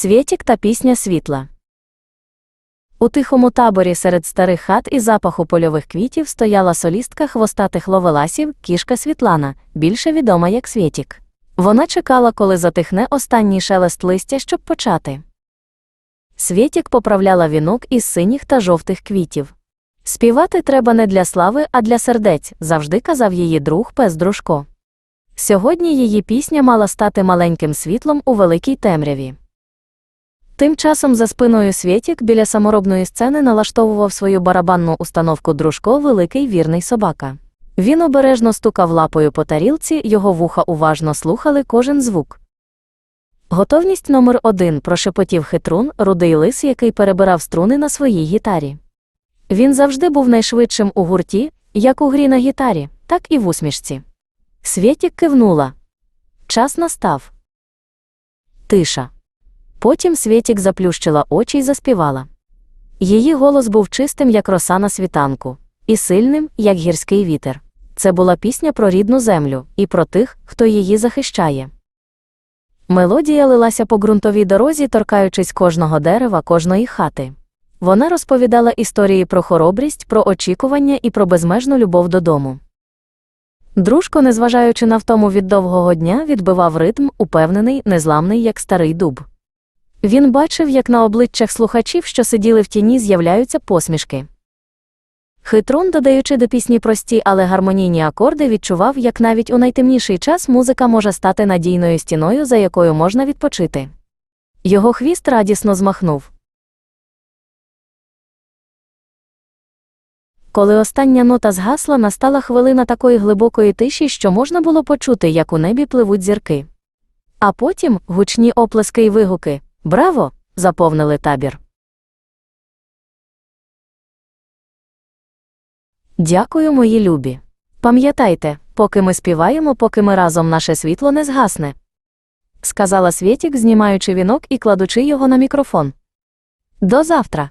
Свєтік та пісня світла. У тихому таборі серед старих хат і запаху польових квітів стояла солістка хвостатих ловеласів кішка Світлана, більше відома як Свєтік. Вона чекала, коли затихне останній шелест листя, щоб почати. Свєтік поправляла вінок із синіх та жовтих квітів. Співати треба не для слави, а для сердець, завжди казав її друг пес Дружко. Сьогодні її пісня мала стати маленьким світлом у великій темряві. Тим часом за спиною Свєтік біля саморобної сцени налаштовував свою барабанну установку Дружко великий вірний собака. Він обережно стукав лапою по тарілці, його вуха уважно слухали кожен звук. Готовність номер один прошепотів хитрун, рудий лис, який перебирав струни на своїй гітарі. Він завжди був найшвидшим у гурті, як у грі на гітарі, так і в усмішці. Свєтік кивнула. Час настав. Тиша. Потім Свєтік заплющила очі й заспівала. Її голос був чистим, як роса на світанку, і сильним, як гірський вітер. Це була пісня про рідну землю і про тих, хто її захищає. Мелодія лилася по ґрунтовій дорозі, торкаючись кожного дерева, кожної хати. Вона розповідала історії про хоробрість, про очікування і про безмежну любов додому. Дружко, незважаючи на втому від довгого дня, відбивав ритм, упевнений, незламний, як старий дуб. Він бачив, як на обличчях слухачів, що сиділи в тіні, з'являються посмішки. Хитрун, додаючи до пісні прості, але гармонійні акорди, відчував, як навіть у найтемніший час музика може стати надійною стіною, за якою можна відпочити. Його хвіст радісно змахнув. Коли остання нота згасла, настала хвилина такої глибокої тиші, що можна було почути, як у небі пливуть зірки. А потім гучні оплески й вигуки Браво! заповнили табір. Дякую, мої любі. Пам'ятайте, поки ми співаємо, поки ми разом наше світло не згасне. Сказала Свєтік, знімаючи вінок і кладучи його на мікрофон. До завтра.